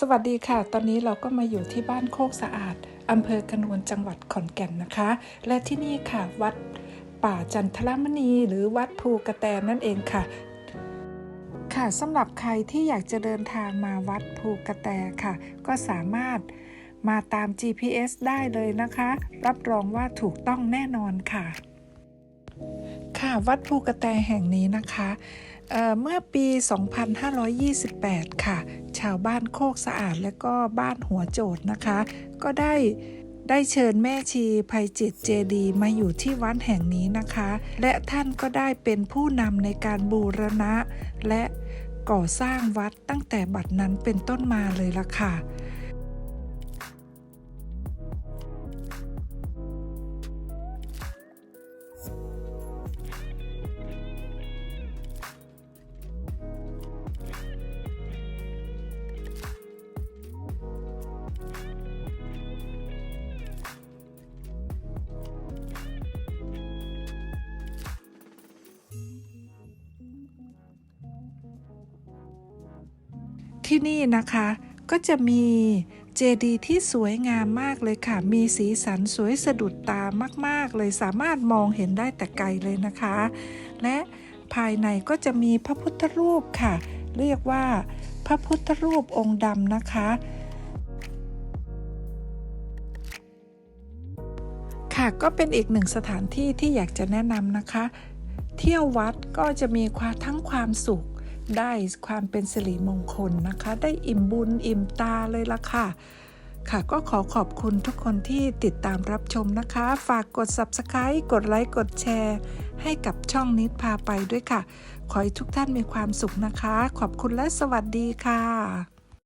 สวัสดีค่ะ ตอนนี้เราก็มาอยู่ที่บ้านโคกสะอาดอำเภอกระนวนจังหวัดขอนแก่นนะคะ และที่นี่ค่ะวัดป่าจันทรมณี หรือวัดภูกระแตนั่นเองค่ะ ค่ะสำหรับใครที่อยากจะเดินทางมาวัดภูกระแตค่ะ ก็สามารถมาตาม GPS ได้เลยนะคะ รับรองว่าถูกต้องแน่นอนค่ะ ค่ะวัดภูกระแตแห่งนี้นะคะ เมื่อปี 2528 ค่ะ ชาวบ้านโคกสะอาดและก็บ้านหัวโจดนะคะ ก็ได้ได้เชิญแม่ชีภัยจิตเจดีมาอยู่ที่วัดแห่งนี้นะคะ และท่านก็ได้เป็นผู้นำในการบูรณะ และก่อสร้างวัดตั้งแต่บัดนั้นเป็นต้นมาเลยละค่ะ ที่นี่นะคะก็จะมีเจดีย์ที่สวยงามมากเลยค่ะ มีสีสันสวยสะดุดตามาก ๆ เลยสามารถมองเห็นได้แต่ไกลเลยนะคะ และภายในก็จะมีพระพุทธรูปค่ะ เรียกว่าพระพุทธรูปองค์ดำนะคะ ค่ะก็เป็นอีกหนึ่งสถานที่ที่อยากจะแนะนำนะคะ เที่ยววัดก็จะมีความทั้งความสุข ได้ความเป็นสิริมงคลนะคะ ได้อิ่มบุญอิ่มตาเลยละค่ะ ค่ะก็ขอขอบคุณทุกคนที่ติดตามรับชมนะคะ ฝากกด Subscribe กดไลค์กดแชร์ ให้กับช่องนิดพาไปด้วยค่ะ ขอให้ทุกท่านมีความสุขนะคะ ขอบคุณและสวัสดีค่ะ